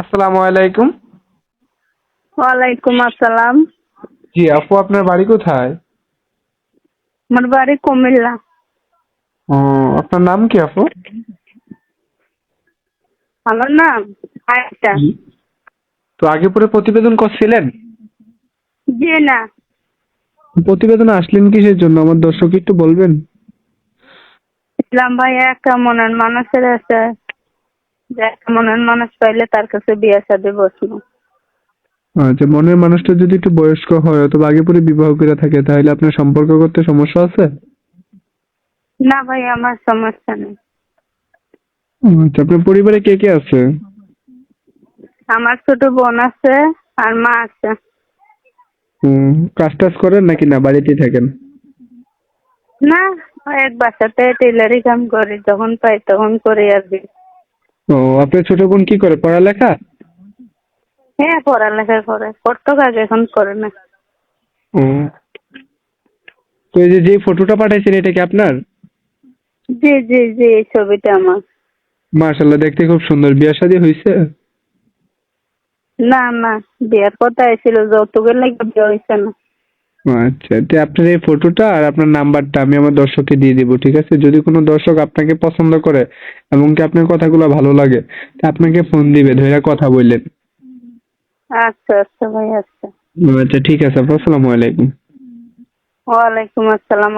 আসসালামু আলাইকুম। ওয়ালাইকুম আসসালাম। জি আপু আপনার বাড়ি কোথায়? আমার বাড়ি কুমিল্লা। ও আপনার নাম কি আপু? আমার নাম আয়সা তো আগে পরে প্রতিবেদন করছিলেন? জি না। প্রতিবেদন আসলেন কিসের জন্য? আমার দর্শক একটু বলবেন। ইসলাম ভাই একটা মনের মানুষের আছে। মনের মানুষ পাইলে তার কাছে বিয়ে শাদী বসবো। আচ্ছা মনের মানুষটা যদি একটু বয়স্ক হয় অথবা আগে পরে বিবাহ করে থাকে তাহলে আপনার সম্পর্ক করতে সমস্যা আছে? না ভাই আমার সমস্যা নেই। আচ্ছা আপনার পরিবারে কে কে আছে? আমার ছোট বোন আছে আর মা আছে। হুম, কাজ টাজ করেন নাকি না? বাড়িতেই থাকেন? না এক বাসাতে টেলারি কাম করি যখন পাই তখন করি আর কি। ও আপনার ছোট বোন কি করে? পড়ালেখা? হ্যাঁ পড়ালেখা করে। পড়তো আগে এখন করে না। ও। তো এই যে যে ফটোটা পাঠাইছেন এটা কি আপনার? জি জি জি এই ছবিটা আমার। মাশাল্লাহ দেখতে খুব সুন্দর। বিয়ে শাদী হয়েছে না না বিয়ের কথা ছিল যৌতুকের লাগে বিয়ে হয়েছে না। আচ্ছা তো আপনার এই ফটোটা আর আপনার নাম্বারটা আমি আমার দর্শককে দিয়ে দিব ঠিক আছে? যদি কোনো দর্শক আপনাকে পছন্দ করে এবং কি আপনার কথাগুলো ভালো লাগে তা আপনাকে ফোন দিবে ধরে কথা বললেন। আচ্ছা আচ্ছা ভাই আচ্ছা। আচ্ছা ঠিক আছে আপু আসসালামু আলাইকুম। ওয়ালাইকুম আসসালাম।